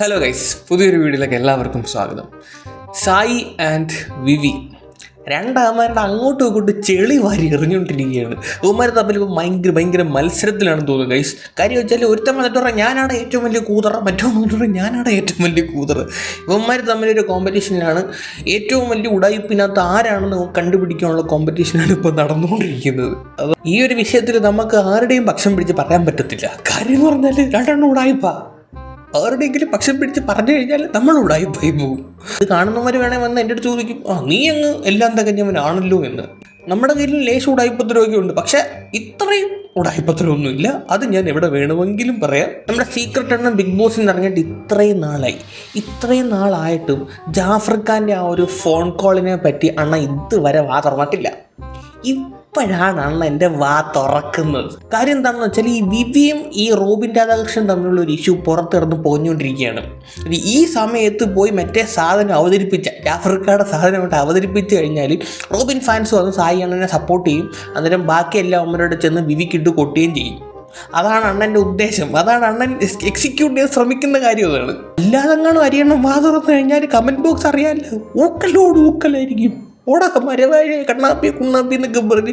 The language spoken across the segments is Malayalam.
ഹലോ ഗൈസ് പുതിയൊരു വീഡിയോയിലേക്ക് എല്ലാവർക്കും സ്വാഗതം. സായി ആൻഡ് വിവി രണ്ടാമാരുടെ അങ്ങോട്ടും ഇങ്ങോട്ടും ചെളി വാരി എറിഞ്ഞുകൊണ്ടിരിക്കുകയാണ്. ഇവന്മാർ തമ്മിൽ ഇപ്പോൾ ഭയങ്കര ഭയങ്കര മത്സരത്തിലാണ് തോന്നുന്നത് ഗൈസ് കാര്യം വെച്ചാൽ ഒരുത്തൻ വന്നിട്ട് പറയാം ഞാനാണ് ഏറ്റവും വലിയ കൂതറ. മറ്റോ വന്നിട്ട് പറയാം ഞാനാണ് ഏറ്റവും വലിയ കൂതറ. ഇവന്മാർ തമ്മിലൊരു കോമ്പറ്റീഷനിലാണ് ഏറ്റവും വലിയ ഉടായ്പിനകത്ത് ആരാണെന്ന് കണ്ടുപിടിക്കാനുള്ള കോമ്പറ്റീഷനാണ് ഇപ്പോൾ നടന്നുകൊണ്ടിരിക്കുന്നത്. അത് ഈ ഒരു വിഷയത്തിൽ നമുക്ക് ആരുടെയും പക്ഷം പിടിച്ച് പറയാൻ പറ്റത്തില്ല. കാര്യം എന്ന് പറഞ്ഞാൽ രണ്ടെണ്ണം ഉടായ്പാ ആരുടെയെങ്കിലും പക്ഷം പിടിച്ച് പറഞ്ഞു കഴിഞ്ഞാൽ നമ്മൾ ഉടായിപ്പോയി പോകും. ഇത് കാണുന്നവർ വേണേൽ വന്ന് എന്റെ അടുത്ത് ചോദിക്കും ആ നീ അങ്ങ് എല്ലാം തികഞ്ഞവനാണല്ലോ എന്ന്. നമ്മുടെ കയ്യിൽ ലേശം ഉടായിപ്പത്തരമൊക്കെ ഉണ്ട്. പക്ഷേ ഇത്രയും ഉടായിപ്പത്തരമൊന്നുമില്ല അത് ഞാൻ എവിടെ വേണമെങ്കിലും പറയാം. നമ്മുടെ സീക്രട്ട് എണ്ണം ബിഗ് ബോസിൽ നിന്ന് ഇറങ്ങിയിട്ട് ഇത്രയും നാളായി. ഇത്രയും നാളായിട്ടും ജാഫർ ഖാന്റെ ആ ഒരു ഫോൺ കോളിനെ പറ്റി അണ്ണ ഇതുവരെ വാ തുറന്നിട്ടില്ല. ഇപ്പോഴാണ് അണ്ണ എന്റെ വാ തുറക്കുന്നത്. കാര്യം എന്താണെന്ന് വെച്ചാൽ ഈ വിവിയും ഈ റോബിൻ രാധാകൃഷ്ണൻ തമ്മിലുള്ള ഒരു ഇഷ്യൂ പുറത്തിറന്ന് പോഞ്ഞുകൊണ്ടിരിക്കുകയാണ് ഈ സമയത്ത് പോയി മറ്റേ സാധനം അവതരിപ്പിച്ച ജാഫർക്കാരുടെ സാധനമായിട്ട് അവതരിപ്പിച്ച് കഴിഞ്ഞാൽ റോബിൻ ഫാൻസ് വന്ന് സായി അണ്ണനെ സപ്പോർട്ട് ചെയ്യും. അന്നേരം ബാക്കി എല്ലാ അമ്മരോട് ചെന്ന് വിവിക്കിട്ട് കൊട്ടുകയും ചെയ്യും. അതാണ് അണ്ണന്റെ ഉദ്ദേശം. അതാണ് അണ്ണൻ എക്സിക്യൂട്ട് ചെയ്യാൻ ശ്രമിക്കുന്ന കാര്യം അതാണ്. അല്ലാതെങ്ങാനും അറിയണം വാ തുറന്നു കഴിഞ്ഞാൽ കമന്റ് ബോക്സ് അറിയാമല്ലോ ഊക്കലോട് ഊക്കലായിരിക്കും. ഓടാ മരവാഴ കണ്ണാപ്പി കുണ്ണാപ്പി എന്നൊക്കെ പറഞ്ഞ്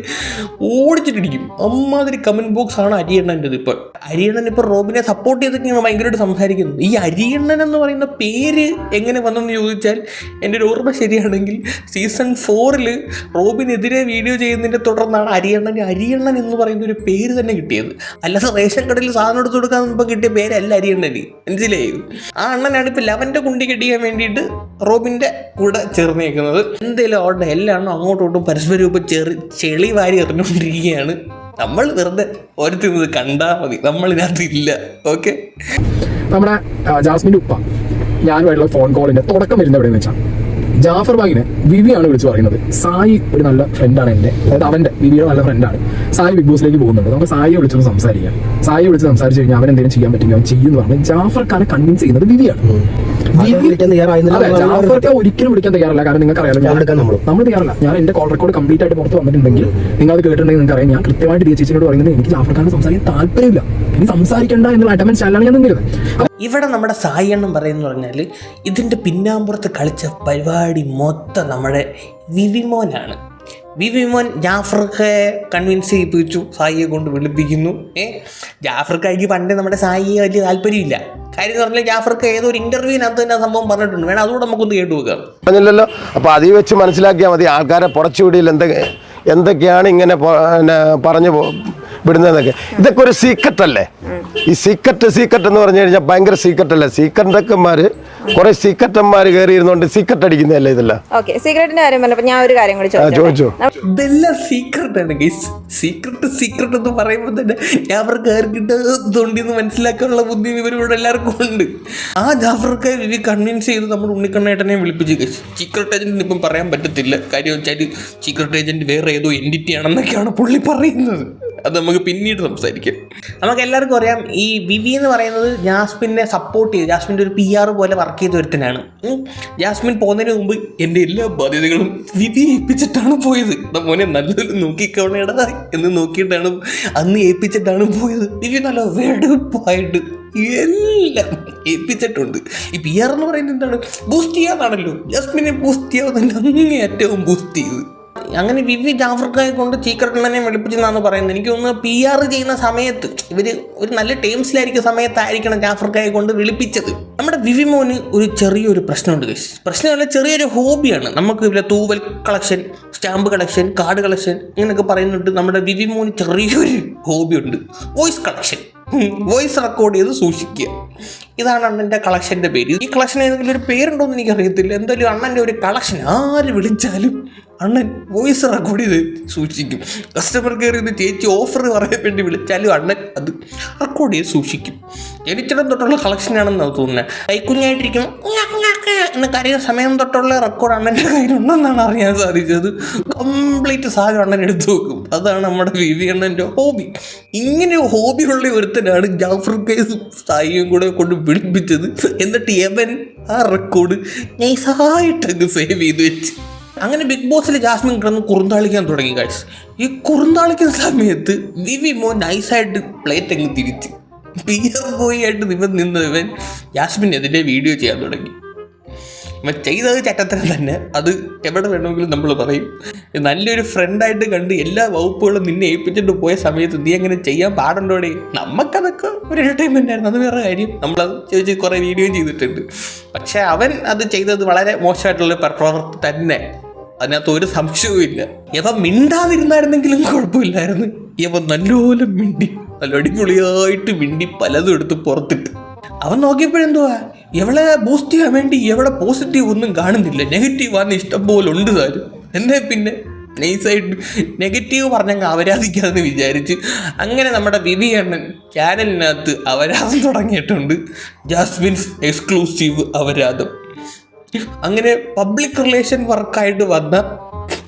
ഓടിച്ചിട്ടിരിക്കും. അമ്മാതിരി കമന്റ് ബോക്സ് ആണ് അരിയണ്ണന്റെ ഇപ്പോൾ അരിയണ്ണൻ ഇപ്പോൾ റോബിനെ സപ്പോർട്ട് ചെയ്തൊക്കെയാണ് ഭയങ്കരമായിട്ട് സംസാരിക്കുന്നത് ഈ അരിയണ്ണൻ എന്ന് പറയുന്ന പേര് എങ്ങനെ വന്നെന്ന് ചോദിച്ചാൽ എന്റെ ഒരു ഓർമ്മ ശരിയാണെങ്കിൽ സീസൺ ഫോറിൽ റോബിനെതിരെ വീഡിയോ ചെയ്യുന്നതിന്റെ തുടർന്നാണ് അരിയണ്ണൻ അരിയണ്ണൻ എന്ന് പറയുന്ന ഒരു പേര് തന്നെ കിട്ടിയത്. അല്ലാതെ റേഷൻ കടയിൽ സാധനം എടുത്ത് കൊടുക്കാൻ മുമ്പ് കിട്ടിയ പേരല്ല അരിയണ്ണന്. മനസ്സിലായി? ആ അണ്ണനാണ് ഇപ്പോൾ ലെവന്റെ കുണ്ടി കെട്ടിക്കാൻ വേണ്ടിയിട്ട് റോബിന്റെ കൂടെ ചേർന്നേക്കുന്നത്. എന്തെങ്കിലും അവിടെ എല്ലാം അങ്ങോട്ടും ഇങ്ങോട്ടും പരസ്പര ഇപ്പോൾ ചെറി ചെളി വാരി എറിഞ്ഞുകൊണ്ടിരിക്കുകയാണ്. നമ്മൾ വെറുതെ ഓരോരുത്തർ കണ്ടാൽ മതി. നമ്മളിതിനകത്ത് ഇല്ല. ഓക്കെ? നമ്മുടെ ജാസ്മിന്റെ ഉപ്പ. ഞാനുമായിട്ടുള്ള ഫോൺ കോളിന്റെ തുടക്കം വരുന്നത് എവിടെയെന്ന് വെച്ചാൽ ജാഫർ ബാഗിനെ വിവിയാണ് വിളിച്ച് പറയുന്നത്. സായി ഒരു നല്ല ഫ്രണ്ടാണ് എന്റെ. അതായത് അവന്റെ വിവിയുടെ നല്ല ഫ്രണ്ടാണ് സായി ബിഗ് ബോസിലേക്ക് പോകുന്നുണ്ട്. നമുക്ക് സായിയെ വിളിച്ചൊന്ന് സംസാരിക്കാം. സായി വിളിച്ച് സംസാരിച്ചു കഴിഞ്ഞാൽ അവൻ എന്തെങ്കിലും ചെയ്യാൻ പറ്റുമെങ്കിൽ അവൻ ചെയ്യുമെന്ന് പറഞ്ഞ് ജാഫർക്കാണ് കൺവിൻസ് ചെയ്യുന്നത് വിവിയാണ്. ജാഫർക്ക് ഒരിക്കലും വിളിക്കാൻ തയ്യാറല്ല. കാരണം നിങ്ങൾക്ക് അറിയാലോ നമ്മളും. നമ്മൾ തയ്യാറല്ല. ഞാൻ എന്റെ കോൾ റെക്കോർഡ് കംപ്ലീറ്റ് ആയിട്ട് പുറത്ത് വന്നിട്ടുണ്ടെങ്കിൽ നിങ്ങൾ അത് കേട്ടിട്ടുണ്ടെങ്കിൽ നിങ്ങൾക്ക് അറിയാം ഞാൻ കൃത്യമായിട്ട് ചേച്ചിയോട് പറയുന്നത് എനിക്ക് ജാഫർ ഖാനെ സംസാരിക്കാൻ താല്പര്യമില്ല. സംസാരിക്കണ്ട എന്നുള്ള ഞാൻ നിന്നിരുന്നത്. ഇവിടെ നമ്മുടെ സായി എണ്ണം പറയുന്ന പറഞ്ഞാൽ ഇതിന്റെ പിന്നാമ്പുറത്ത് കളിച്ച പരിപാടി മൊത്തം നമ്മുടെ വിവിമോനാണ് വിവിമോൻ ജാഫർക്ക് കൺവിൻസ് ചെയ്യിപ്പിച്ചു സായിയെ കൊണ്ട് വിളിപ്പിക്കുന്നു. ഏ ജാഫർക്കായിക്ക് പണ്ട് നമ്മുടെ സായിയെ വലിയ താല്പര്യമില്ല. കാര്യം എന്ന് പറഞ്ഞാൽ ജാഫർക്ക് ഏതോ ഒരു ഇന്റർവ്യൂവിനകത്ത് തന്നെ സംഭവം പറഞ്ഞിട്ടുണ്ട്. വേണം അതുകൂടെ നമുക്കൊന്ന് കേട്ടു നോക്കാം. പറഞ്ഞില്ലല്ലോ. അപ്പോൾ അതിൽ വെച്ച് മനസ്സിലാക്കിയാൽ മതി. ആൾക്കാരെ പുറച്ചുവിടിയിൽ എന്തൊക്കെ എന്തൊക്കെയാണ് ഇങ്ങനെ പിന്നെ പറഞ്ഞു പോ- വിടുന്നതെന്നൊക്കെ ഇതൊക്കെ ഒരു സീക്രട്ട് അല്ലേ? ഈ സീക്രട്ട് സീക്രട്ട് എന്ന് പറഞ്ഞു കഴിഞ്ഞാൽ ഭയങ്കര സീക്രട്ട് അല്ലേ? സീക്രട്ടന്മാർ കുറെ സീക്രട്ടന്മാർ കയറി ഇരുന്നോണ്ട് സീക്രട്ട് അടിക്കുന്നതല്ലേ ഇതല്ല? ഓക്കെ സീക്രട്ടിന്റെ കാര്യം പറഞ്ഞപ്പോൾ ഞാൻ ഒരു കാര്യം കൂടി ആ ഇതെല്ലാം സീക്രട്ട് ആണ് സീക്രട്ട് സീക്രട്ട് എന്ന് പറയുമ്പോൾ തന്നെ ജാഫർ മനസ്സിലാക്കാനുള്ള ബുദ്ധി ഇവരിവിടെ എല്ലാവർക്കും ഉണ്ട്. ആ ജാഫർക്ക് ഇവർ കൺവിൻസ് ചെയ്ത് നമ്മൾ ഉണ്ണിക്കണ്ണേട്ടനെ വിളിപ്പിച്ച് സീക്രട്ട് ഏജന്റ് ഇപ്പം പറയാൻ പറ്റത്തില്ല. കാര്യം വെച്ചാൽ സീക്രട്ട് ഏജന്റ് വേറെ ഏതോ എന്റിറ്റി ആണെന്നൊക്കെയാണ് പുള്ളി പറയുന്നത്. അത് നമുക്ക് പിന്നീട് സംസാരിക്കാം. നമുക്ക് എല്ലാവർക്കും അറിയാം ഈ വിവി എന്ന് പറയുന്നത് ജാസ്മിനെ സപ്പോർട്ട് ചെയ്ത് ജാസ്മിന്റെ ഒരു പി ആർ പോലെ വർക്ക് ചെയ്ത ഒരുത്തനാണ്. ജാസ്മിൻ പോകുന്നതിന് മുമ്പ് എന്റെ എല്ലാ ബാധ്യതകളും വിവി ഏൽപ്പിച്ചിട്ടാണ് പോയത്. മോനെ നല്ലൊരു നോക്കിക്കോണേടാ എന്ന് നോക്കിയിട്ടാണ് അന്ന് ഏൽപ്പിച്ചിട്ടാണ് പോയത്. വിവി നല്ല വെടുപ്പായിട്ട് എല്ലാം ഏൽപ്പിച്ചിട്ടുണ്ട്. ഈ പി ആർ എന്ന് പറയുന്നത് എന്താണ്? ബൂസ്റ്റ് ചെയ്യാന്നാണല്ലോ. ജാസ്മിനെ ബൂസ്റ്റ് ചെയ്യാവുന്നതിന്റെ അങ്ങേ ഏറ്റവും ബൂസ്റ്റ് ചെയ്ത്. അങ്ങനെ വിവിധ ആഫ്രിക്കയെ കൊണ്ട് ചീക്കറിനെ വെളുപ്പിച്ചെന്നാണ് പറയുന്നത്. എനിക്ക് ഒന്ന് പി ആർ ചെയ്യുന്ന സമയത്ത് ഇവർ ഒരു നല്ല ടേംസിലായിരിക്കുന്ന സമയത്തായിരിക്കണം ജാഫർക്കായെ കൊണ്ട് വിളിപ്പിച്ചത്. നമ്മുടെ വിവിമോന് ഒരു ചെറിയൊരു പ്രശ്നമുണ്ട് ഗൈസ് പ്രശ്നമല്ല ചെറിയൊരു ഹോബിയാണ് നമുക്ക് ഇവിടെ തൂവൽ collection stamp collection card collection ഇങ്ങനെയൊക്കെ പറയുന്നുണ്ട്. നമ്മുടെ വിവിമോന് ചെറിയൊരു ഹോബിയുണ്ട് വോയിസ് കളക്ഷൻ. വോയിസ് റെക്കോർഡ് ചെയ്ത് സൂക്ഷിക്കുക. ഇതാണ് അണ്ണന്റെ കളക്ഷന്റെ പേര്. ഈ കളക്ഷൻ ഏതെങ്കിലും ഒരു പേരുണ്ടോയെന്ന് എനിക്കറിയത്തില്ല. എന്തായാലും അണ്ണന്റെ ഒരു കളക്ഷൻ. ആര് വിളിച്ചാലും അണ്ണൻ വോയിസ് റെക്കോർഡ് ചെയ്ത് സൂക്ഷിക്കും. കസ്റ്റമർ കെയർ ചെയ്ത് ചേച്ചി ഓഫർ പറയാൻ വേണ്ടി വിളിച്ചാലും അണ്ണൻ അത് റെക്കോർഡ് ചെയ്ത് സൂക്ഷിക്കും. ജനിച്ചിടം തൊട്ടുള്ള കളക്ഷനാണെന്നാണ് തോന്നുന്നത് കൈക്കുഞ്ഞായിട്ടിരിക്കും എന്ന് കരയുന്ന സമയം തൊട്ടുള്ള റെക്കോർഡ് അണ്ണന്റെ കയ്യിലുണ്ടെന്നാണ് അറിയാൻ സാധിച്ചത്. കംപ്ലീറ്റ് സാധനം അണ്ണൻ എടുത്തു വെക്കും. അതാണ് നമ്മുടെ വിവി അണ്ണന്റെ ഹോബി ഇങ്ങനെ ഹോബിയുള്ള ഒരുത്തനാണ് ജാഫർ കേസും സായിയും കൂടെ കൊണ്ട് വിളിപ്പിച്ചത് എന്നിട്ട് യവൻ ആ റെക്കോർഡ് നൈസായിട്ടങ്ങ് സേവ് ചെയ്ത് വെച്ച്. അങ്ങനെ ബിഗ് ബോസിൽ ജാസ്മിൻ കിടന്ന് കുറുന്താളിക്കാൻ തുടങ്ങി കാഴ്ച ഈ കുറുന്താളിക്കുന്ന സമയത്ത് വിവി മോ നൈസായിട്ട് പ്ലേറ്റ് അങ്ങ് തിരിച്ച്. പിയർ ബോയി ആയിട്ട് നിവൻ നിന്നവൻ ജാസ്മിൻ യാസ്മിനെതിരെ വീഡിയോ ചെയ്യാൻ തുടങ്ങി. ഇവൻ ചെയ്തത് ചട്ടത്തരം തന്നെ. അത് എവിടെ വേണമെങ്കിലും നമ്മൾ പറയും. നല്ലൊരു ഫ്രണ്ടായിട്ട് കണ്ട് എല്ലാ വകുപ്പുകളും നിന്നെ ഏൽപ്പിച്ചിട്ട് പോയ സമയത്ത് നീ അങ്ങനെ ചെയ്യാൻ പാടുണ്ടോടെ? നമുക്കതൊക്കെ ഒരു എന്റർടൈൻമെന്റ് ആയിരുന്നു. അത് വേറെ കാര്യം. നമ്മളത് ചോദിച്ച് കുറേ വീഡിയോ ചെയ്തിട്ടുണ്ട്. പക്ഷേ അവൻ അത് ചെയ്തത് വളരെ മോശമായിട്ടുള്ള പ്രവർത്തി തന്നെ. അതിനകത്ത് ഒരു സംശയവും ഇല്ല. ഇവ മിണ്ടാതിരുന്നായിരുന്നെങ്കിലും കുഴപ്പമില്ലായിരുന്നു. ഇവ നല്ലപോലെ മിണ്ടി നല്ല അടിപൊളിയായിട്ട് മിണ്ടി പലതും എടുത്ത് പുറത്തിട്ട്. അവൻ നോക്കിയപ്പോഴെന്തുവാ? എവളെ ബൂസ്റ്റ് ചെയ്യാൻ വേണ്ടി എവിടെ പോസിറ്റീവ് ഒന്നും കാണുന്നില്ല. നെഗറ്റീവ് ആണ് ഇഷ്ടം പോലെ ഉണ്ട് താനും എന്നെ പിന്നെ? നൈസായിട്ട് നെഗറ്റീവ് പറഞ്ഞങ്ങ് അവരാധിക്കാമെന്ന് വിചാരിച്ച് അങ്ങനെ നമ്മുടെ വിവി അണ്ണൻ ചാനലിനകത്ത് അവരാധം തുടങ്ങിയിട്ടുണ്ട്. ജാസ്മിൻസ് എക്സ്ക്ലൂസീവ് അവരാധം. അങ്ങനെ പബ്ലിക് റിലേഷൻ വർക്കായിട്ട് വന്ന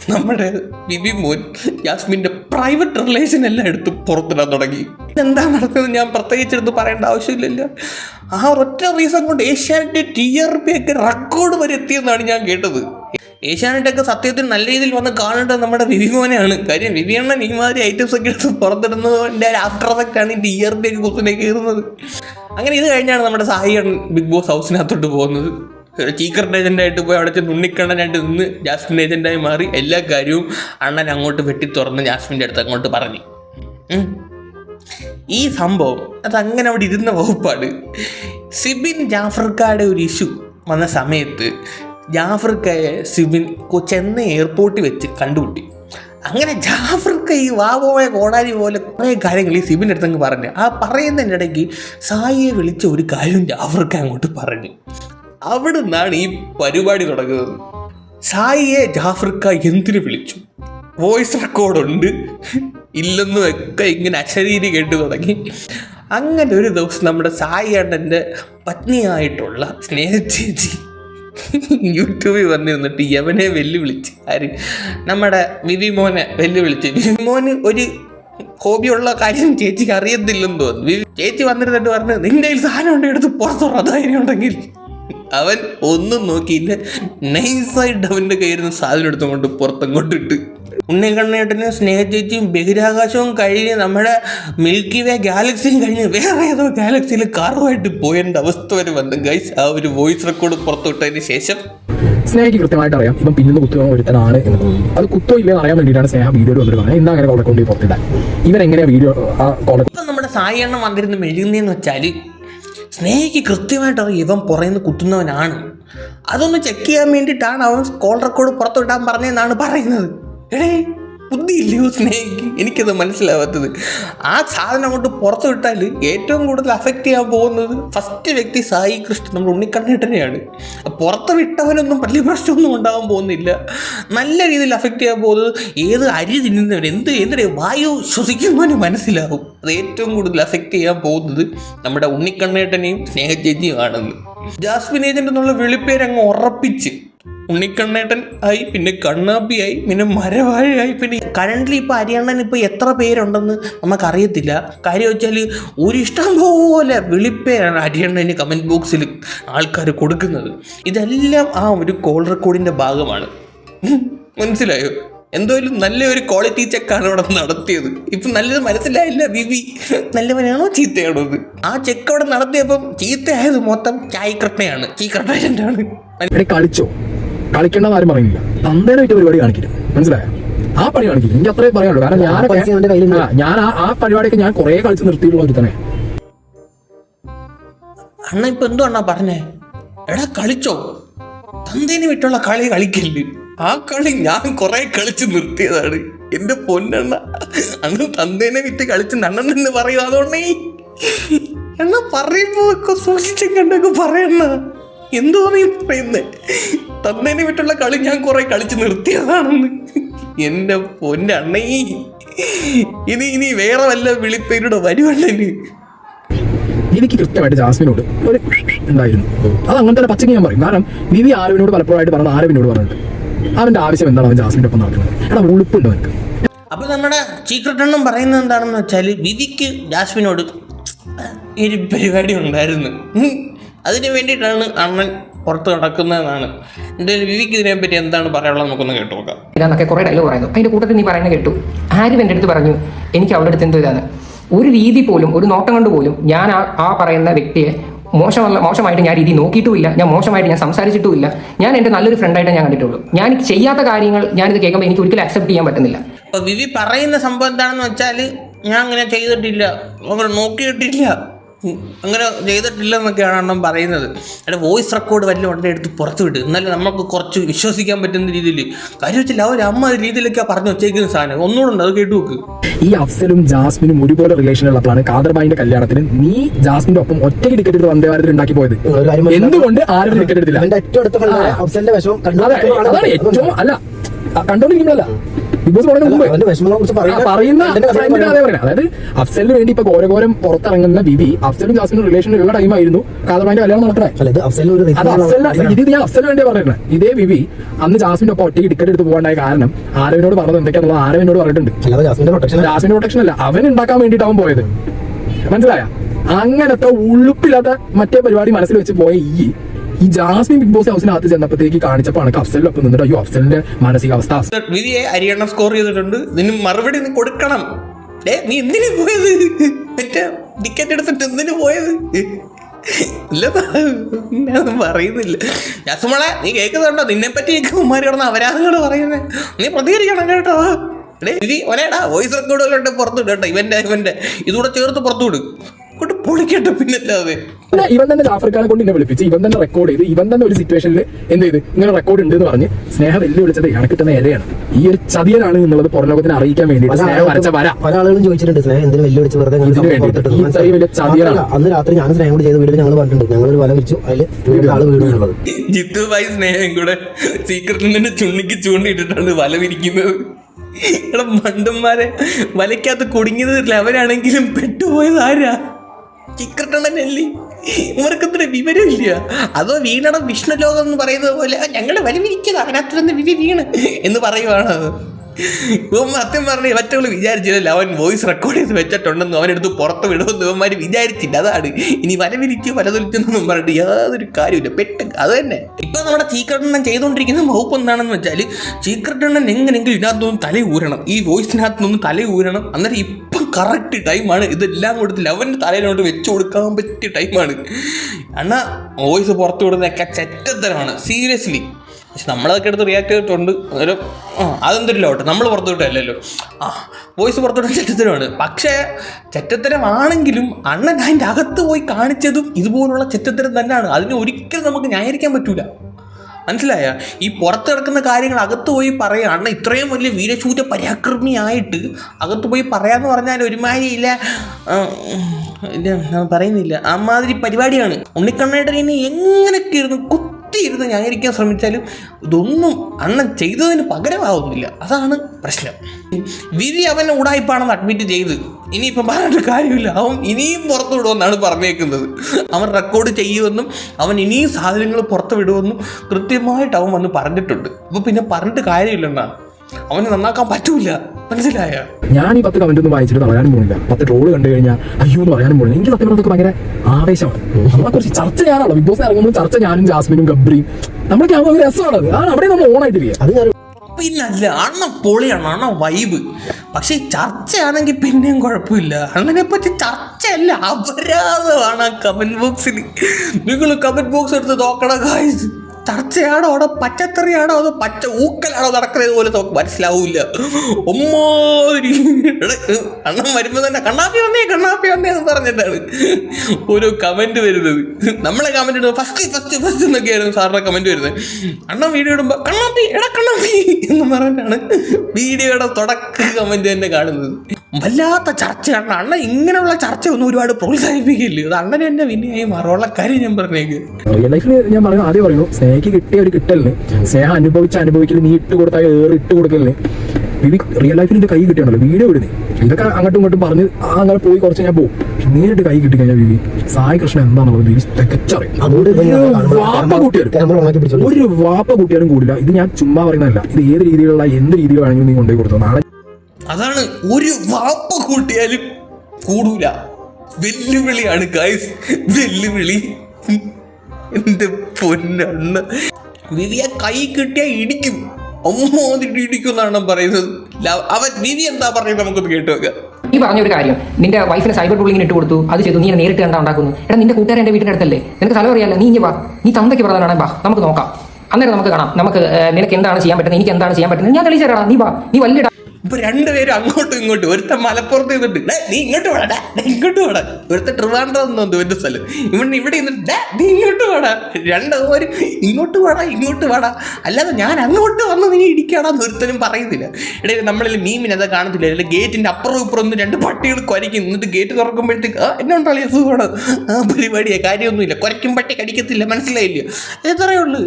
നമ്മുടെ ബിബി മോൻ യാസ്മിന്റെ പ്രൈവറ്റ് റിലേഷൻ എല്ലാം എടുത്ത് പുറത്തിടാൻ തുടങ്ങി. എന്താ നടക്കുന്നത്? ഞാൻ പ്രത്യേകിച്ചെടുത്ത് പറയേണ്ട ആവശ്യമില്ലല്ലോ. ആ ഒറ്റ റീസൺ കൊണ്ട് ഏഷ്യാനെറ്റ് ടി ആർ പി ഒക്കെ റെക്കോർഡ് വരെ എത്തിയെന്നാണ് ഞാൻ കേട്ടത്. ഏഷ്യാനെറ്റൊക്കെ സത്യത്തിൽ നല്ല രീതിയിൽ വന്ന് കാണേണ്ടത് നമ്മുടെ വിവി മോനെയാണ്. കാര്യം വിവി അണ്ണൻ ഈ മാതിരി ഐറ്റംസ് ഒക്കെ എടുത്ത് പുറത്തിടുന്നതിന്റെ ആഫ്റ്റർ എഫക്റ്റ് ആണ് ഈ ടി ആർ പി ഒക്കെ കുത്തിനെ കയറുന്നത്. അങ്ങനെ ഇത് കഴിഞ്ഞാണ് നമ്മുടെ സായി ബിഗ് ബോസ് ഹൗസിനകത്തോട്ട് പോകുന്നത്. ചീക്കറിന്റെ ഏജന്റായിട്ട് പോയി അവിടെ ചെന്ന് ഉണ്ണിക്കണ്ണനായിട്ട് നിന്ന് ജാസ്മിൻ ഏജന്റായി മാറി. എല്ലാ കാര്യവും അണ്ണൻ അങ്ങോട്ട് വെട്ടി തുറന്ന് ജാസ്മിന്റെ അടുത്ത് അങ്ങോട്ട് പറഞ്ഞു. ഈ സംഭവം അതങ്ങനെ അവിടെ ഇരുന്ന വകുപ്പാണ്. സിബിൻ ജാഫർക്കാരുടെ ഒരു ഇഷ്യൂ വന്ന സമയത്ത് ജാഫർക്കയെ സിബിൻ ചെന്നൈ എയർപോർട്ടിൽ വെച്ച് കണ്ടുപിട്ടി അങ്ങനെ ജാഫർക്ക ഈ വാവോയ കോടാലി പോലെ കുറേ കാര്യങ്ങൾ ഈ സിബിന്റെ അടുത്തങ്ങ് പറഞ്ഞു. ആ പറയുന്നതിന്റെ ഇടയ്ക്ക് സായിയെ വിളിച്ച ഒരു കാര്യം ജാഫർക്ക അങ്ങോട്ട് പറഞ്ഞു. അവിടെ നിന്നാണ് ഈ പരിപാടി തുടങ്ങുന്നത്. സായിയെ ജാഫർക്ക എന്തിനു വിളിച്ചു? വോയിസ് റെക്കോർഡുണ്ട്. ഇല്ലെന്നും ഒക്കെ ഇങ്ങനെ അശരീരി കേട്ട് തുടങ്ങി. അങ്ങനെ ഒരു ദിവസം നമ്മുടെ സായി അണ്ണന്റെ പത്നിയായിട്ടുള്ള സ്നേഹചേച്ചി യൂട്യൂബിൽ വന്നിരുന്നിട്ട് യവനെ വെല്ലുവിളിച്ച്. ആര്? നമ്മുടെ വിവി മോനെ വെല്ലുവിളിച്ച്. വിവി മോന് ഒരു ഹോബിയുള്ള കാര്യം ചേച്ചിക്ക് അറിയത്തില്ലെന്ന് തോന്നുന്നു. ചേച്ചി വന്നിരുന്നിട്ട് പറഞ്ഞു നിന്റെ സാധനം ഉണ്ട് എടുത്ത് പുറത്തുറ ധൈര്യം ഉണ്ടെങ്കിൽ. അവൻ ഒന്നും നോക്കിയില്ല. നൈസായിട്ട് അവന്റെ കയ്യിൽ നിന്ന് സാധനം എടുത്തുകൊണ്ട് പുറത്തങ്ങോട്ട് ഇട്ട് ഉണ്ണിക്കണ്ണേട്ടനും സ്നേഹചേച്ചിയും ബഹിരാകാശവും കഴിഞ്ഞ് നമ്മുടെ മിൽക്കി വേ ഗാലക്സിയും കഴിഞ്ഞ് വേറെ ഏതോ ഗാലക്സിയിൽ കാറുമായിട്ട് പോയേണ്ട അവസ്ഥ വരെ വന്നു. ഗൈസ് ആ ഒരു വോയിസ് റെക്കോർഡ് പുറത്തുവിട്ടതിന് ശേഷം. സ്നേഹയ്ക്ക് കൃത്യമായിട്ട് അറിയാം. ഇപ്പം പിന്നെ കുത്തുക ഒരുത്തനാണ് എന്ന് അത് കുത്തോ ഇല്ലെന്ന് അറിയാൻ വേണ്ടിയിട്ടാണ് സ്നേഹ വീഡിയോയിൽ വന്നിട്ട് പറഞ്ഞത് എന്താ അങ്ങനെ കോളെ കൊണ്ട് പുറത്തിടാൻ. ഇവൻ എങ്ങനെയാ വീഡിയോ ആ കോളെ ഇപ്പം നമ്മുടെ സായി എണ്ണം വന്നിരുന്ന് മെഴുകുന്നതെന്ന് വെച്ചാൽ സ്നേഹിക്ക് കൃത്യമായിട്ട് ഇവൻ പുറയുന്ന കുത്തുന്നവനാണ്. അതൊന്ന് ചെക്ക് ചെയ്യാൻ വേണ്ടിയിട്ടാണ് അവൻ കോൾ റെക്കോർഡ് പുറത്തുവിടാൻ പറഞ്ഞതെന്നാണ് പറയുന്നത്. എടേ ബുദ്ധിയില്ലയോ സ്നേഹിക്ക് എനിക്കത് മനസ്സിലാവാത്തത്. ആ സാധനം അങ്ങോട്ട് പുറത്തു വിട്ടാൽ ഏറ്റവും കൂടുതൽ അഫക്റ്റ് ചെയ്യാൻ പോകുന്നത് ഫസ്റ്റ് വ്യക്തി സായി കൃഷ്ണൻ നമ്മുടെ ഉണ്ണിക്കണ്ണേട്ടനെയാണ്. പുറത്ത് വിട്ടവനൊന്നും വലിയ പ്രശ്നമൊന്നും ഉണ്ടാകാൻ പോകുന്നില്ല. നല്ല രീതിയിൽ അഫക്റ്റ് ചെയ്യാൻ പോകുന്നത് ഏത് അരി തിന്നുന്നവൻ എന്ത് എന്തിനെ വായു ശ്വസിക്കുന്നവന് മനസ്സിലാവും. അത് ഏറ്റവും കൂടുതൽ അഫക്റ്റ് ചെയ്യാൻ പോകുന്നത് നമ്മുടെ ഉണ്ണിക്കണ്ണേട്ടനെയും സ്നേഹചേച്ചിയും ആണെന്ന് ജാസ്മിൻ ഏജന്റ് എന്നുള്ള വിളിപ്പേരങ്ങ് ഉറപ്പിച്ച് ഉണ്ണിക്കണ്ണേട്ടൻ ആയി പിന്നെ കണ്ണാപ്പിയായി പിന്നെ മരവാഴയായി പിന്നെ കറന്റ്ലി ഇപ്പോൾ അരിയണ്ണൻ ഇപ്പോൾ എത്ര പേരുണ്ടെന്ന് നമുക്കറിയത്തില്ല. കാര്യം വെച്ചാൽ ഒരു ഇഷ്ടം പോലെ വിളിപ്പേരാണ് അരിയണ്ണന് കമന്റ് ബോക്സിൽ ആൾക്കാർ കൊടുക്കുന്നത്. ഇതെല്ലാം ആ ഒരു കോൾ റെക്കോർഡിന്റെ ഭാഗമാണ്. മനസ്സിലായോ? എന്തോലും നല്ലൊരു ക്വാളിറ്റി ചെക്കാണ് ഇവിടെ നടത്തിയത്. ഇപ്പം നല്ലത് മനസ്സിലായില്ല ബിബി നല്ലവനാണോ ചീത്തയാണോ ഇത്? ആ ചെക്ക് അവിടെ നടത്തിയപ്പം ചീത്തയായത് മൊത്തം ചായക്കട്ടയാണ് ചീക്കട്ടയാണ് എടേ കളിച്ചോ. കളിക്കേണ്ടെന്ന് ആരും പറയുന്നില്ല. തന്തേനെ വിറ്റ പരിപാടി കാണിക്കില്ല മനസ്സിലായോ? ആ പണി കാണിക്കില്ല എനിക്ക് അത്രേ പറയാനുള്ളൂ. കാരണം ഞാൻ ഞാൻ ആ- ആ പരിപാടിയൊക്കെ ഞാൻ കുറെ കളിച്ച് നിർത്തിയിട്ടുള്ള ഒരു തന്നെ. അണ്ണ ഇപ്പൊ എന്തോ അണ്ണ പറഞ്ഞേ? എടാ കളിച്ചോ. തന്തേനെ വിട്ടുള്ള കളി കളിക്കില്ല. ആ കളി ഞാൻ കുറെ കളിച്ച് നിർത്തിയതാണ്. എന്റെ പൊന്നണ്ണ. അണ്ണൻ തന്തേനെ വിറ്റ് കളിച്ച് നണ്ണെന്ന് എന്ന് പറയൂ അതുകൊണ്ടേ. എന്നാ പറയുമ്പോ സൂക്ഷിച്ചും കണ്ടൊക്കെ പറയണ്ണ. എന്തോ നീ പറയുന്നേ? തന്തേനെ വിട്ടുള്ള കളി ഞാൻ കുറെ കളിച്ച് നിർത്തിയതാണെന്ന്. എന്റെ പൊന്നെ അണ്ണേ. ഇനി ഇനി വേറെ വല്ല വിളിപ്പേരുടെ വരുവല്ലേ എനിക്ക് കൃത്യമായിട്ട് ജാസ്മിനോട് ഒരു ഉണ്ടായിരുന്നു. അത് അങ്ങനെ തന്നെ പച്ചക്ക് ഞാൻ പറയും. കാരണം വിവി ആരവിനോട് പലപ്പോഴായിട്ട് പറഞ്ഞത് ആരവിനോട് പറഞ്ഞിട്ട് അവന്റെ ആവശ്യം എന്താണ് അവൻ ജാസ്മിന്റെ ഒപ്പം നടക്കുന്നത്? എടാ ഉളുപ്പുണ്ട് അവർക്ക് അപ്പൊ നമ്മുടെ സീക്രട്ട് എണ്ണം പറയുന്നത് എന്താണെന്ന് വെച്ചാൽ വിധിക്ക് ജാസ്മിനോട് ഒരു പരിപാടി ഉണ്ടായിരുന്നു. അതിനു അതിന് വേണ്ടിയിട്ടാണ് അണ്ണൻ പുറത്ത് കിടക്കുന്നതെന്നാണ് എന്തായാലും വിവിക്ക് ഇതിനെപ്പറ്റി എന്താണ് പറയാനുള്ളത് നമുക്കൊന്ന് കേട്ടു നോക്കാം. ഇതാന്നൊക്കെ കുറെ ഡയലോഗ് പറയുന്നു. അതിന്റെ കൂട്ടത്തിൽ നീ പറയുന്നത് കേട്ടു. ആരും എന്റെ അടുത്ത് പറഞ്ഞു എനിക്ക് അവളുടെ അടുത്ത് എന്തോ ഇതാണ് ഒരു രീതി പോലും ഒരു നോട്ടം കൊണ്ട് പോലും ഞാൻ ആ പറയുന്ന വ്യക്തിയെ മോശമല്ല മോശമായിട്ട് ഞാൻ രീതി നോക്കിയിട്ടുമില്ല. ഞാൻ മോശമായിട്ട് ഞാൻ സംസാരിച്ചിട്ടുമില്ല. ഞാൻ എന്റെ നല്ലൊരു ഫ്രണ്ടായിട്ട് ഞാൻ കണ്ടിട്ടുള്ളൂ. ഞാൻ ചെയ്യാത്ത കാര്യങ്ങൾ ഞാനിത് കേൾക്കുമ്പോൾ എനിക്ക് ഒരിക്കലും അക്സെപ്റ്റ് ചെയ്യാൻ പറ്റുന്നില്ല. അപ്പോൾ വിവി പറയുന്ന സംഭവം എന്താണെന്ന് വെച്ചാൽ ഞാൻ അങ്ങനെ ചെയ്തിട്ടില്ല. നോക്കിയിട്ടില്ല. അങ്ങനെ ചെയ്തിട്ടില്ലെന്നൊക്കെയാണ് അണ്ണം പറയുന്നത്. അവിടെ വോയിസ് റെക്കോർഡ് വല്ല ഉടനെ എടുത്ത് പുറത്ത് വിട്ട് എന്നാലും നമുക്ക് കുറച്ച് വിശ്വസിക്കാൻ പറ്റുന്ന രീതിയിൽ. കാര്യം വെച്ചില്ല അവർ അമ്മ രീതിയിലൊക്കെ പറഞ്ഞു വെച്ചേക്കുന്ന സാധനം. ഒന്നുകൂടെ ഉണ്ട് അത് കേട്ടു നോക്ക്. ഈ അഫ്സലും ജാസ്മിനും ഒരുപോലെ റിലേഷൻ ഉള്ളപ്പോഴാണ് കാദർബായിന്റെ കല്യാണത്തിന് നീ ജാസ്മിന്റെ ഒപ്പം ഒറ്റയ്ക്ക് ടിക്കറ്റ് എടുത്ത് വന്ദേ ഭാരതിൽ ഉണ്ടാക്കി പോയത് ഒരു എന്തുകൊണ്ട് ആരും ടിക്കറ്റ് എടുത്തില്ല? ഏറ്റവും അടുത്ത ഫ്രണ്ടായ അഫ്സലിന്റെ വിഷമം കണ്ടു. അതെ അതാണ് ഏറ്റവും അല്ല ആ, കണ്ടോണ്ടിരിക്കുമ്പോഴല്ല അതായത് അഫ്സലിന് വേണ്ടി ഇപ്പൊ ഘോരഘോരം പുറത്തിറങ്ങുന്ന ബിബി അഫ്സലും ജാസ്മിനും റിലേഷൻ ഉള്ള ടൈമായിരുന്നു കാദർബായിന്റെ കല്യാണം നടത്തണേ ഇത് ഞാൻ അഫ്സലിന് വേണ്ടി പറഞ്ഞിരുന്നത് ഇതേ ബിബി അന്ന് ജാസ്മിന്റെ ഒപ്പം ഒറ്റയ്ക്ക് ടിക്കറ്റ് എടുത്ത് പോകാണ്ടായ കാരണം ആരവിനോട് പറഞ്ഞത് എന്തൊക്കെയാണെന്നുള്ളത് ആരവിനോട് പറഞ്ഞിട്ടുണ്ട്. ജാസിന്റെ ജാസ്മിന്റെ പ്രൊട്ടക്ഷൻ അല്ല. അവൻ ഉണ്ടാക്കാൻ വേണ്ടിയിട്ട് അവൻ പോയത്. മനസ്സിലായ? അങ്ങനത്തെ ഉളുപ്പില്ലാത്ത മറ്റേ പരിപാടി മനസ്സിൽ വെച്ച് പോയ ഈ ഈ ജാസ്മിൻ ബിഗ് ബോസ് ഹൗസിനകത്ത് ചെന്നപ്പോഴത്തേക്ക് കാണിച്ചപ്പോൾ അഫ്സലിന്റെ അഫ്സലിനൊപ്പം നിന്നിട്ട് അയ്യോ അഫ്സലിന്റെ മാനസികാവസ്ഥ. വിധിയെ ഹരിയാണ സ്കോർ ചെയ്തിട്ടുണ്ട്. ഇതിന് മറുപടി കൊടുക്കണം. ഏ നീ എന്തിനു പോയത്? മറ്റേ ടിക്കറ്റ് എടുത്തിട്ട് എന്തിനു പോയത്? ഇല്ലതാ ഞാനൊന്നും പറയുന്നില്ല. ജാസുമോളെ നീ കേൾക്കുന്നുണ്ടോ? നിന്നെ പറ്റി ഉമ്മാരി കിടന്ന അപരാധങ്ങൾ പറയുന്നത് നീ പ്രതികരിക്കണം കേട്ടോ. എടേ ഇനി ഒരേടാ വോയിസ് റെക്കോർഡുകളുണ്ട് പുറത്തു കേട്ടോ ഇവന്റെ ഇവന്റെ. ഇതുകൂടെ ചേർത്ത് പുറത്തു വിടും. കൊണ്ട് പൊളിക്കട്ടെ പിന്നല്ലാതെ. ഇവൻ തന്നെ ജാഫർഖാനെ കൊണ്ട് എന്നെ വിളിപ്പിച്ച് ഇവൻ തന്നെ റെക്കോർഡ് ചെയ്ത് ഇവൻ തന്നെ ഒരു സിറ്റുവേഷനിൽ എന്ത് ചെയ്ത്? ഇങ്ങനെ റെക്കോർഡ് ഉണ്ട് എന്ന് പറഞ്ഞ് സ്നേഹ വെല്ലു വിളിച്ചത് ഇയാളെ കിട്ടുന്ന ഇരയാണ് ഈ ഒരു ചതിയനാണ് എന്നുള്ളത് പുറലോകത്തിന് അറിയിക്കാൻ വേണ്ടിയിട്ട് സ്നേഹം വരച്ച വര. പല ആളുകളും ചോദിച്ചിട്ടുണ്ട് സ്നേഹം എന്തിനു വലിയ വിളിച്ച് വെറുതെ വലിയ ചതിയാണ്. അന്ന് രാത്രി ഞാൻ സ്നേഹം കൂടി ചെയ്ത വീട്ടിൽ ഞങ്ങൾ പറഞ്ഞിട്ടുണ്ട്. ഞങ്ങൾ ഒരു വല വിളിച്ചു അതിൽ ആൾ വീട് ജിത്തു ഭായി സ്നേഹം കൂടെ സീക്രട്ടിന്റെ ചുണ്ണിക്ക് ചൂണ്ടിട്ടിട്ടാണ് വല വിരിക്കുന്നത്. എടാ മണ്ടന്മാരെ വലയ്ക്കകത്ത് കുടുങ്ങിയത് അവരാണെങ്കിലും പെട്ടുപോയത് ആരാ? ചിക്രട്ടണനല്ലേ ഇവർക്കത്ര വിവരമില്ല. അതോ വീണടം വിഷ്ണുലോകം എന്ന് പറയുന്നത് പോലെ ഞങ്ങൾ വല വിരിക്കത് അതിനകത്ത് നിന്ന് വിധി വീണ് എന്ന് പറയുവാണ്. സത്യം പറഞ്ഞ മറ്റുള്ള വിചാരിച്ചില്ല അവൻ വോയിസ് റെക്കോർഡ് ചെയ്ത് വെച്ചിട്ടുണ്ടെന്നും അവനെടുത്ത് പുറത്ത് വിടുമെന്ന് ഇവന്മാർ വിചാരിച്ചില്ല. അതാണ്. ഇനി വലവിരിച്ചു പറഞ്ഞിട്ട് യാതൊരു കാര്യമില്ല പെട്ട് അത് തന്നെ. ഇപ്പൊ നമ്മുടെ ചീക്രട്ടണ്ണൻ ചെയ്തുകൊണ്ടിരിക്കുന്ന വകുപ്പ് എന്താണെന്ന് വെച്ചാൽ ചീക്രട്ടണ്ണൻ എങ്ങനെയെങ്കിലും ഇതിനകത്തൊന്നും തല ഊരണം. ഈ വോയിസിനകത്തുനിന്ന് തല ഊരണം. അന്നേരം കറക്റ്റ് ടൈമാണ് ഇതെല്ലാം കൊടുത്ത് ലവന്റെ തലയിലോട്ട് വെച്ച് കൊടുക്കാൻ പറ്റിയ ടൈമാണ് അണ്ണാ വോയിസ് പുറത്തു വിടുന്നതൊക്കെ ചെറ്റത്തരമാണ്. സീരിയസ്ലി പക്ഷെ നമ്മളതൊക്കെ എടുത്ത് റിയാക്ട് ചെയ്തിട്ടുണ്ട്. ഒരു ആ ലോട്ട് നമ്മൾ പുറത്തു വിട്ടല്ലോ ആ വോയിസ് പുറത്തുവിട്ട ചെറ്റത്തരമാണ്. പക്ഷേ ചെറ്റത്തരമാണെങ്കിലും അണ്ണൻ അതിന്റെ അകത്ത് പോയി കാണിച്ചതും ഇതുപോലുള്ള ചെറ്റത്തരം തന്നെയാണ്. അതിനെ ഒരിക്കലും നമുക്ക് ന്യായീകരിക്കാൻ പറ്റൂല. മനസ്സിലായ? ഈ പുറത്ത് കിടക്കുന്ന കാര്യങ്ങൾ അകത്ത് പോയി പറയുക അണ്ണ ഇത്രയും വലിയ വീരശൂര പരാക്രമിയായിട്ട് അകത്ത് പോയി പറയാന്ന് പറഞ്ഞാൽ ഒരുമാതിരി ഇല്ല പറയുന്നില്ല. അമ്മാതിരി പരിപാടിയാണ്. ഉണ്ണിക്കണ്ണയുടെ ഇനി എങ്ങനെയൊക്കെ ഇരുന്ന് കുത്തിയിരുന്ന് ന്യായീകരിക്കാൻ ശ്രമിച്ചാലും ഇതൊന്നും അണ്ണൻ ചെയ്തതിന് പകരമാവുന്നില്ല. അതാണ് പ്രശ്നം. വിധി അവനെ ഉടായ്പാണെന്ന് അഡ്മിറ്റ് ചെയ്ത് ഇനിയിപ്പം പറഞ്ഞിട്ട് കാര്യമില്ല. അവൻ ഇനിയും പുറത്തു വിടുമെന്നാണ് പറഞ്ഞേക്കുന്നത്. അവൻ റെക്കോർഡ് ചെയ്യുമെന്നും അവൻ ഇനിയും സാധനങ്ങൾ പുറത്ത് വിടുമെന്നും കൃത്യമായിട്ട് അവൻ വന്ന് പറഞ്ഞിട്ടുണ്ട്. അപ്പോൾ പിന്നെ പറഞ്ഞിട്ട് കാര്യമില്ലെന്നാ അവന് നന്നാക്കാൻ പറ്റൂല. മനസ്സിലായ? ഞാൻ ഈ പത്ത് കമന്റ് ഒന്നും വായിച്ചിട്ട് പറയാനും പോകുന്നില്ല പത്ത് ട്രോൾ കണ്ടു കഴിഞ്ഞാൽ അയ്യോ എന്ന് പറയാനും പോകുന്നില്ല എനിക്ക് സത്യം പറഞ്ഞതൊക്കെ ഭയങ്കര ആവേശമാണ്. നമ്മളെ കുറിച്ച് ചർച്ച ഞാനാണല്ലോ ബിഗ് ബോസ് ഇറങ്ങുമ്പോൾ ചർച്ച ഞാനും ജാസ്മിനും ഗബ്രിയും. നമ്മളൊക്കെ ആകുമ്പോൾ ഒരു രസമാണത് ആ അവിടെ നമ്മൾ ഓണായിട്ടിരിക്കുക അത് ഞാൻ പിന്നല്ല അണ്ണൻ പൊളിയാണ് അണ്ണ വൈബ് പക്ഷെ ഈ ചർച്ചയാണെങ്കിൽ പിന്നെയും കുഴപ്പമില്ല. അണ്ണനെ പറ്റി ചർച്ചയല്ല അപരാധമാണ് ആ കമന്റ് ബോക്സിൽ നിങ്ങൾ കമന്റ് ബോക്സ് എടുത്ത് നോക്കണം ഗായ്സ് ചർച്ചയാണോ അവിടെ പച്ചത്തറിയാണോ അതോ പച്ച ഊക്കലാണോ നടക്കുന്നത് പോലെ നമുക്ക് മനസ്സിലാവൂല ഒമ്മാതിരി എടാ, അണ്ണൻ വരുമ്പോൾ തന്നെ കണ്ണാപ്പി വന്നേ കണ്ണാപ്പി വന്നേ എന്ന് പറഞ്ഞിട്ടാണ് ഓരോ കമന്റ് വരുന്നത്. നമ്മളെ കമന്റ് ഇടുമ്പോൾ ഫസ്റ്റ് ഫസ്റ്റ് ഫസ്റ്റ് എന്നൊക്കെയായിരുന്നു സാറിന്റെ കമന്റ് വരുന്നത്. അണ്ണൻ വീഡിയോ ഇടുമ്പോൾ കണ്ണാപ്പി എടാ കണ്ണാപ്പി എന്ന് പറഞ്ഞിട്ടാണ് വീഡിയോയുടെ തുടക്ക കമന്റ് തന്നെ കാണുന്നത്. വല്ലാത്ത ചർച്ചയാണ്. അണ്ണൻ ഇങ്ങനെയുള്ള ചർച്ച ഒന്നും ഒരുപാട് പ്രോത്സാഹിപ്പിക്കില്ല. ഇത് അണ്ണൻ എന്നെ വിനയായി മാറുള്ള കാര്യം ഞാൻ പറഞ്ഞേക്ക്. ലൈഫിൽ ഞാൻ പറഞ്ഞു ആദ്യം പറയുന്നു സ്നേഹയ്ക്ക് കിട്ടിയ ഒരു കിട്ടലിന് സ്നേഹം അനുഭവിച്ച അനുഭവിക്കൽ നീ ഇട്ട് കൊടുത്താൽ ഏറെ ഇട്ട് കൊടുക്കലിന് വിവി റിയൽ ലൈഫിൽ എന്റെ കൈ കിട്ടിയാണല്ലോ വീഡിയോ ഇടുന്നേ. ഇതൊക്കെ അങ്ങോട്ടും ഇങ്ങോട്ടും പറഞ്ഞ് ആ അങ്ങനെ പോയി കുറച്ച് ഞാൻ പോകും നേരിട്ട് കൈ കിട്ടി കഴിഞ്ഞാൽ വിവി സായി കൃഷ്ണൻ എന്താണെന്നുള്ളത് വിവി തികച്ചറിയും. ഒരു വാപ്പ കൂട്ടിയാലും കൂടില്ല. ഇത് ഞാൻ ചുമ്മാ പറയുന്നതല്ല. ഇത് ഏത് രീതിയിലുള്ള എന്ത് രീതിയിൽ വേണമെങ്കിലും നീ കൊണ്ടുപോയി കൊടുത്തു. നാളെ അതാണ് ഒരു വാപ്പ കൂട്ടിയാലും കൂടൂല. വെല്ലുവിളിയാണ് ഗൈസ് വെല്ലുവിളി. എന്റെ പൊന്നണ്ണ. വിവിയ കൈ കിട്ടിയാൽ ഇടിക്കും. ഇടിക്കും എന്നാണ് പറയുന്നത്. അവൻ വിവി എന്താ പറയുന്നത് നമുക്ക് കേട്ടു വെക്കാം നീ പറഞ്ഞ ഒരു കാര്യം നിന്റെ വൈഫിന് സൈബർ ബുള്ളിങ്ങിന് ഇട്ട് കൊടുത്തു. അത് ചെയ്തു. നീ നേരിട്ട് കണ്ടാ ഉണ്ടാക്കുന്നു. എടാ നിന്റെ കൂട്ടുകാരൻ എന്റെ വീട്ടിന്റെ അടുത്തല്ലേ? നിനക്ക് സ്ഥലം അറിയാലോ? നീ ഇനി വാ. നീ തന്തയ്ക്ക് പറഞ്ഞാണ് വാ നമുക്ക് നോക്കാം. അന്നേരം നമുക്ക് കാണാം. നമുക്ക് നിനക്ക് എന്താണ് ചെയ്യാൻ പറ്റുന്നത്? എനിക്ക് എന്താണ് ചെയ്യാൻ പറ്റുന്നത്? ഞാൻ തെളിയിച്ചു നീ വാ. നീ വലിയ ഇപ്പൊ രണ്ടുപേരും അങ്ങോട്ടും ഇങ്ങോട്ടും ഒരുത്തൻ മലപ്പുറത്ത് നിന്നിട്ട് "ഡേ, നീ ഇങ്ങോട്ട് വേടാ ഇങ്ങോട്ട് വേടാ ഒരുത്ത ട്രിവാൻഡ്രം എന്നു എന്റെ സ്ഥലം. ഇവിടെ ഇവിടെ നിന്നിട്ട് "ഡേ, നീ ഇങ്ങോട്ട് വേടാ രണ്ടുപേരും ഇങ്ങോട്ട് വേടാ ഇങ്ങോട്ട് വേടാ അല്ലാതെ ഞാൻ അങ്ങോട്ട് വന്ന് നീ ഇടിക്കാടാന്ന് ഒരുത്തനും പറയുന്നില്ല. ഇടയിൽ നമ്മളിൽ മീമിനെ അതാ കാണത്തില്ല. അല്ലെങ്കിൽ ഗേറ്റിന്റെ അപ്പുറം ഇപ്പുറം ഒന്ന് രണ്ട് പട്ടികൾ കുരയ്ക്കും. എന്നിട്ട് ഗേറ്റ് തുറക്കുമ്പോഴത്തേക്ക് ആ എന്നെ ഉണ്ടാളിയ സുഖമാണ് ആ പരിപാടിയാ കാര്യമൊന്നുമില്ല. കുരയ്ക്കും പട്ടി കടിക്കത്തില്ല മനസ്സിലായില്ല? എത്രയേ ഉള്ളൂ.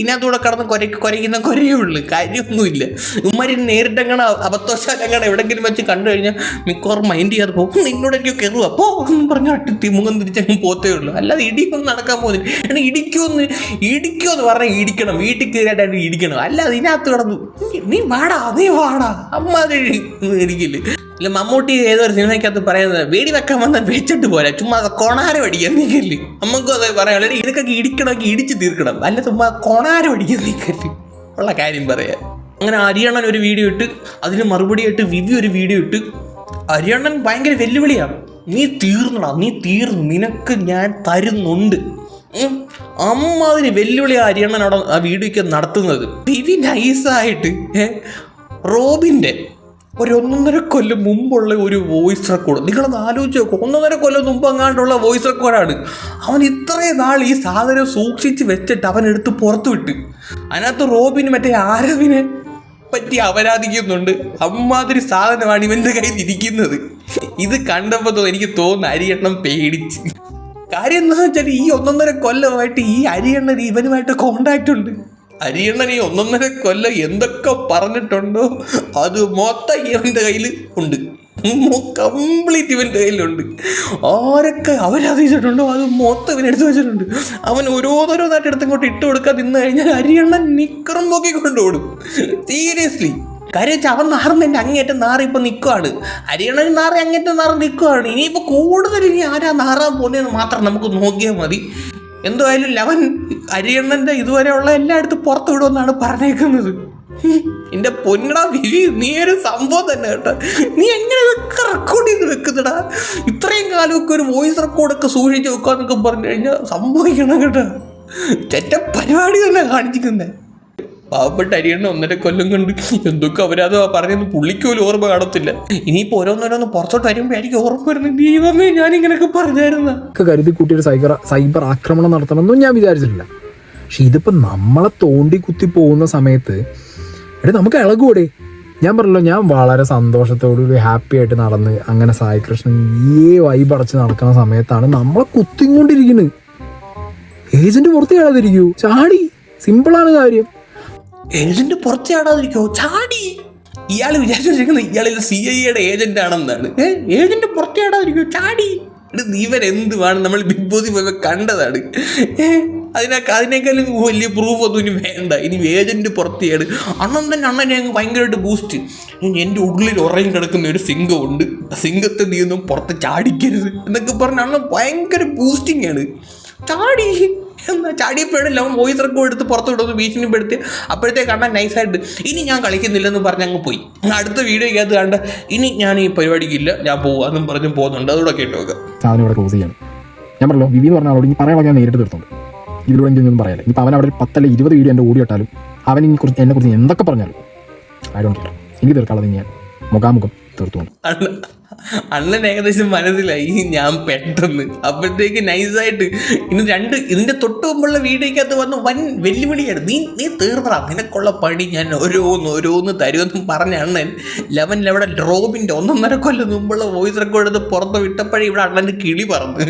ഇതിനകത്തൂടെ കടന്ന് കുര കുരയ്ക്കുന്ന കുരയേ ഉള്ളൂ. കാര്യമൊന്നുമില്ല. ഉമ്മാരി നേരിട്ടങ്ങനെ അബദ്ധവശാലങ്ങനെ എവിടെങ്കിലും വെച്ച് കണ്ടു കഴിഞ്ഞാൽ മിക്കവാറും മൈൻഡ് ചെയ്യാതെ പോകും. നിന്നോട് എനിക്ക് കയറുക അപ്പോൾ എന്ന് പറഞ്ഞാൽ അട്ടി മുഖം തിരിച്ചങ്ങ് പോത്തേ ഉള്ളൂ. അല്ലാതെ ഇടിയൊന്നും നടക്കാൻ പോകുന്നില്ല. എന്നെ ഇടിക്കുമെന്ന് ഇടിക്കുമെന്ന് പറഞ്ഞാൽ ഇടിക്കണം. വീട്ടിൽ കയറിയിട്ടായിട്ട് ഇടിക്കണം അല്ലാതെ ഇതിനകത്ത് കിടന്നു നീ വാടാ നീ വാടാ. അമ്മ ഇരിക്കില്ല. ഇല്ല മമ്മൂട്ടി ഏതൊരു സിനിമയ്ക്കകത്ത് പറയുന്നത് വേടി വെക്കാൻ വന്നാൽ വെച്ചിട്ട് പോരാ. ചുമ്മാ കൊണാരം അടിക്കാൻ നിൽക്കല്ലേ. നമുക്കും അത് പറയാം. അല്ലെങ്കിൽ ഇതൊക്കെ ഇടിക്കണമെങ്കിൽ ഇടിച്ച് തീർക്കണം. അല്ല ചുമ്മാ കൊണാരം അടിക്കാൻ നീക്കൽ ഉള്ള കാര്യം പറയാം. അങ്ങനെ അരിയണ്ണൻ ഒരു വീഡിയോ ഇട്ട് അതിന് മറുപടിയായിട്ട് വിവി ഒരു വീഡിയോ ഇട്ട് അരിയണ്ണൻ ഭയങ്കര വെല്ലുവിളിയാണ് നീ തീർന്നടാ നീ തീർന്നു നിനക്ക് ഞാൻ തരുന്നുണ്ട്. അമ്മാതിരി വെല്ലുവിളി അരിയണ്ണൻ അവിടെ ആ വീഡിയോയ്ക്ക് നടത്തുന്നത്. വിവി നൈസായിട്ട് റോബിന്റെ ഒരു ഒന്നൊന്നര കൊല്ലം മുമ്പുള്ള ഒരു വോയിസ് റെക്കോർഡ് നിങ്ങളൊന്ന് ആലോചിച്ച് നോക്കും ഒന്നൊന്നര കൊല്ലം മുമ്പ് അങ്ങാണ്ടുള്ള വോയിസ് റെക്കോർഡാണ് അവൻ ഇത്രയും നാൾ ഈ സാധനം സൂക്ഷിച്ച് വെച്ചിട്ട് അവൻ എടുത്ത് പുറത്തു വിട്ട്. അതിനകത്ത് റോബിന് മറ്റേ ആരവിനെ പറ്റി അപരാധിക്കുന്നുണ്ട്. അമ്മാതിരി സാധനമാണ് ഇവന്റെ കയ്യിൽ ഇരിക്കുന്നത്. ഇത് കണ്ടപ്പോൾ എനിക്ക് തോന്നുന്നു അരിയണ്ണം പേടിച്ച്. കാര്യം എന്താ വെച്ചാൽ ഈ ഒന്നൊന്നര കൊല്ലമായിട്ട് ഈ അരിയണ്ണൻ ഇവനുമായിട്ട് കോണ്ടാക്ട് ഉണ്ട്. അരിയണ്ണൻ ഈ ഒന്നൊന്നര കൊല്ലം എന്തൊക്കെ പറഞ്ഞിട്ടുണ്ടോ? അത് മൊത്തം ഇവന്റെ കയ്യിൽ ഉണ്ട്. കംപ്ലീറ്റ് ഇവന്റെ കയ്യിലുണ്ട്. ആരൊക്കെ അവരറിയിച്ചിട്ടുണ്ടോ അത് മൊത്തം ഇവൻ എടുത്തു വെച്ചിട്ടുണ്ട്. അവൻ ഓരോന്നോരോന്നായിട്ട് എടുത്ത് ഇങ്ങോട്ട് ഇട്ട് കൊടുക്കാൻ നിന്ന് കഴിഞ്ഞാൽ അരിയണ്ണൻ നിക്കറും പൊക്കി കൊണ്ടുപോടും സീരിയസ്ലി കാര്യം വെച്ചാൽ അവൻ നാറുന്നതിന്റെ അങ്ങേറ്റം നാറി ഇപ്പം നിൽക്കുവാണ് അരിയണ്ണൻ നാറി അങ്ങേറ്റം നാറി നിൽക്കുവാണ് ഇനിയിപ്പോൾ കൂടുതൽ ഇനി ആരാ നാറാൻ പോകുന്നതെന്ന് മാത്രം നമുക്ക് നോക്കിയാൽ മതി. എന്തായാലും ലവൻ അരിയണ്ണന്റെ ഇതുവരെയുള്ള എല്ലായിടത്തും പുറത്തു വിടുമെന്നാണ് പറഞ്ഞേക്കുന്നത്. എന്റെ പൊന്നടാ വിവി നീ ഒരു സംഭവം തന്നെ കേട്ടോ. നീ എങ്ങനെ ഇതൊക്കെ റെക്കോർഡ് ചെയ്ത് വെക്കുന്നടാ? ഇത്രയും കാലമൊക്കെ ഒരു വോയിസ് റെക്കോർഡൊക്കെ സൂക്ഷിച്ച് വെക്കാന്നൊക്കെ പറഞ്ഞു കഴിഞ്ഞാൽ സംഭവിക്കണം കേട്ടോ. ചെറ്റ പരിപാടി തന്നെ കാണിച്ചിരിക്കുന്നേ. പാവപ്പെട്ട അരിയണ്ണ ഒന്നര കൊല്ലം കൊണ്ട് എന്തൊക്കെ അവരത് പറഞ്ഞെന്ന് പുള്ളിക്ക് പോലും ഓർമ്മ കാണത്തില്ല. ഇനിയിപ്പോൾ ഓരോന്നോരോന്ന് പുറത്തോട്ട് വരുമ്പോഴായിരിക്കും ഓർമ്മ വരുന്നത്. ദൈവമേ ഞാൻ ഇങ്ങനെയൊക്കെ പറഞ്ഞായിരുന്നു കരുതി കൂട്ടിയൊരു സൈബർ സൈബർ ആക്രമണം നടത്തണമെന്നും ഞാൻ വിചാരിച്ചിട്ടില്ല. പക്ഷെ ഇതിപ്പോൾ നമ്മളെ തോണ്ടി കുത്തി പോകുന്ന സമയത്ത് എടേ നമുക്ക് ഇളകൂടെ ഞാൻ പറഞ്ഞല്ലോ ഞാൻ വളരെ സന്തോഷത്തോടു കൂടി ഹാപ്പി ആയിട്ട് നടന്ന് അങ്ങനെ സായി കൃഷ്ണൻ ഈ വൈബ് അടച്ച് നടക്കുന്ന സമയത്താണ് നമ്മളെ കുത്തിക്കൊണ്ടിരിക്കുന്നത് ഏജന്റ് പുറത്ത് ചാടാതിരിക്കൂ. ചാടി. സിമ്പിളാണ് കാര്യം. ഏജന്റ് പുറത്ത് ചാടാതിരിക്കോ. ചാടി. ഇയാൾ വിചാരിച്ചിരിക്കുന്നത് ഇയാളിൽ സി ഐ എയുടെ ഏജന്റ് ആണെന്നാണ്. ഏജന്റ് പുറത്ത് ചാടി. ഇവൻ എന്തുവാണ് നമ്മൾ ബിഗ് ബോസിൽ പോയപ്പോൾ കണ്ടതാണ്. അതിനെ അതിനൊക്കെ അതിനേക്കാളും വലിയ പ്രൂഫ് ഒന്നും ഇനി വേണ്ട. ഇനി ഏജന്റ് പുറത്ത് ചാട് അണ്ണൻ തന്നെ അണ്ണനെ അങ്ങ് ഭയങ്കരമായിട്ട് ബൂസ്റ്റ് എന്റെ ഉള്ളിൽ ഉറങ്ങി കിടക്കുന്ന ഒരു സിംഗമുണ്ട് സിംഗത്തെ നീ ഒന്നും പുറത്ത് ചാടിക്കരുത് എന്നൊക്കെ പറഞ്ഞ അണ്ണൻ ഭയങ്കര ബൂസ്റ്റിംഗ് ആണ്. ചാടി. എന്നാ ചാടിയപ്പോഴല്ല അവൻ വോയിസ് റെക്കോർഡ് എടുത്ത് പുറത്ത് വിടുന്നു ഭീഷണിപ്പെടുത്തി അപ്പോഴത്തേക്ക് കണ്ട നൈസായിട്ട് ഇനി ഞാൻ കളിക്കുന്നില്ലെന്ന് പറഞ്ഞ് അങ്ങ് പോയി. അടുത്ത വീഡിയോയ്ക്കകത്ത് കണ്ട ഇനി ഞാൻ ഈ പരിപാടിക്കില്ല ഞാൻ പോവാന്നും പറഞ്ഞ് പോകുന്നുണ്ട്. അതുകൂടെ കേട്ടു ക്ലോസ് ഞാൻ പറഞ്ഞല്ലോ വിവി എന്ന് പറഞ്ഞ ആളോട് ഇനി പറയാനുള്ള ഞാൻ നേരിട്ട് തീർത്തുണ്ട്. ഇതിലൂടെ എനിക്കൊന്നും പറയാനില്ല. ഇപ്പം അവൻ അവിടെ പത്തല്ല ഇരുപത് വീഡിയോ എന്റെ ഓടി ഇട്ടാലും അവൻ ഇനി കുറിച്ച് എന്നെ കുറിച്ച് എന്തൊക്കെ പറഞ്ഞാലും കെയർ എനിക്ക് തീർക്കാനുള്ളത് ഞാൻ. മുഖാമുഖം. അണ്ണ അണ്ണൻ ഏകദേശം മനസ്സിലായി ഞാൻ പെട്ടെന്ന്. അപ്പോഴത്തേക്ക് നൈസായിട്ട് ഇനി രണ്ട് ഇതിന്റെ തൊട്ട് മുമ്പുള്ള വീഡിയോക്കകത്ത് വന്ന് വൻ വെല്ലുവിളിയാണ് നീ നീ തീർന്നടാ. നിനക്കുള്ള പണി ഞാൻ ഓരോന്ന് ഓരോന്ന് തരുമെന്നും പറഞ്ഞ അണ്ണൻ ലെവൻ അവിടെ ഡ്രോബിന്റെ ഒന്നൊന്നര കൊല്ലം മുമ്പുള്ള വോയിസ് റെക്കോർഡ് എടുത്ത് പുറത്ത് വിട്ടപ്പോഴേ ഇവിടെ അണ്ണന്റെ കിളി പറന്ന്.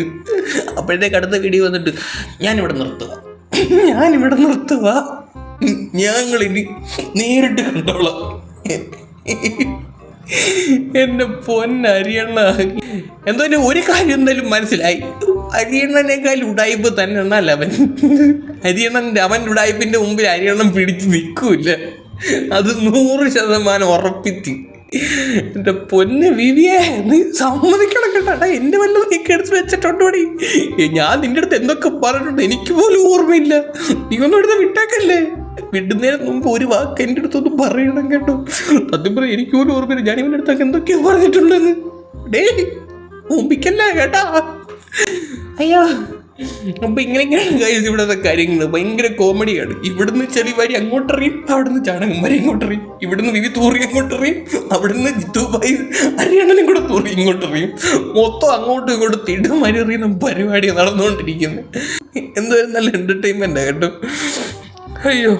അപ്പോഴത്തേക്ക് അടുത്ത വീഡിയോ വന്നിട്ട് ഞാനിവിടെ നിർത്തുക ഞാനിവിടെ നിർത്തുക ഞങ്ങളിനി നേരിട്ട് കണ്ടോളാം. എന്റെ പൊന്നരിയണ്ണ. എന്തോ ഒരു കാര്യം എന്തായാലും മനസ്സിലായി. അരിയണ്ണനേക്കാൾ ഉടായ്പ് തന്നെയാണ് അവൻ. അരിയണ്ണന്റെ അവൻ ഉടായ്പിന്റെ മുമ്പിൽ അരിയണ്ണൻ പിടിച്ച് നിൽക്കൂല അത് നൂറ് ശതമാനം ഉറപ്പിച്ച്. എന്റെ പൊന്ന് വിവിയെ നീ സമ്മതിക്കണം കേട്ടാ. എന്റെ വല്ലതും നീക്ക് എടുത്ത് വെച്ചിട്ടുണ്ടോടി ഞാൻ നിന്റെ അടുത്ത് എന്തൊക്കെ പറഞ്ഞിട്ടുണ്ട് എനിക്ക് പോലും ഓർമ്മയില്ല. നീ ഒന്നും എടുത്ത് വിട്ടേക്കല്ലേ? വിടുന്നതിന് മുമ്പ് ഒരു വാക്ക് എന്റെ അടുത്തൊന്നും പറയണം കേട്ടോ. സത്യം പറയും എനിക്ക് പോലും ഓർമ്മയില്ല. ഞാൻ ഇവന്റെ അടുത്തൊക്കെ എന്തൊക്കെയോ പറഞ്ഞിട്ടുണ്ടെന്ന്. ഡേ ഓമ്പിക്കല്ല കേട്ടാ. അയ്യോ അപ്പൊ ഇങ്ങനെയൊക്കെയാണ് guys ഇവിടുത്തെ കാര്യങ്ങൾ ഭയങ്കര കോമഡിയാണ്. ഇവിടുന്ന് ചെളി വാരി അങ്ങോട്ടറിയും അവിടുന്ന് ചാണകം വരെ ഇങ്ങോട്ടെറിയും ഇവിടുന്ന് വിവി തൂറി അങ്ങോട്ടറിയും അവിടുന്ന് ദുബായി ഹരിയാണനും കൂടെ തൂറി ഇങ്ങോട്ടറിയും മൊത്തം അങ്ങോട്ടും ഇങ്ങോട്ടും തിടുമാരി എറിയുന്ന പരിപാടി നടന്നുകൊണ്ടിരിക്കുന്നത് എന്തായാലും നല്ല എന്റർടൈൻമെന്റ് കേട്ടോ. അയ്യോ.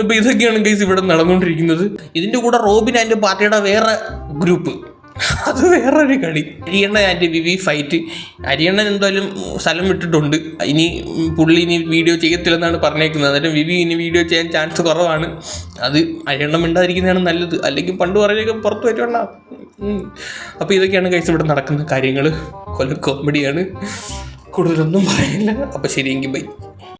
അപ്പൊ ഇതൊക്കെയാണ് ഗൈസ് ഇവിടെ നടന്നുകൊണ്ടിരിക്കുന്നത്. ഇതിന്റെ കൂടെ റോബിൻ ആൻഡ് പാർട്ടിയുടെ വേറെ ഗ്രൂപ്പ് അത് വേറൊരു കളി. അരിയണ്ണ ആൻഡ് വിവി ഫൈറ്റ് അരിയണ്ണൻ എന്തായാലും സ്ഥലം വിട്ടിട്ടുണ്ട്. ഇനി പുള്ളി ഇനി വീഡിയോ ചെയ്യത്തില്ലെന്നാണ് പറഞ്ഞേക്കുന്നത്. എന്നിട്ട് വിവി ഇനി വീഡിയോ ചെയ്യാൻ ചാൻസ് കുറവാണ്. അത് അരിയണ്ണം മിണ്ടാതിരിക്കുന്നതാണ് നല്ലത്. അല്ലെങ്കിൽ പണ്ട് പറഞ്ഞൊക്കെ പുറത്ത് വരുവണ്ണ. അപ്പോൾ ഇതൊക്കെയാണ് കഴിച്ച് ഇവിടെ നടക്കുന്ന കാര്യങ്ങൾ കൊല്ലം കോമഡിയാണ് കൂടുതലൊന്നും പറയില്ല. അപ്പോൾ ശരിയെങ്കിൽ ബൈ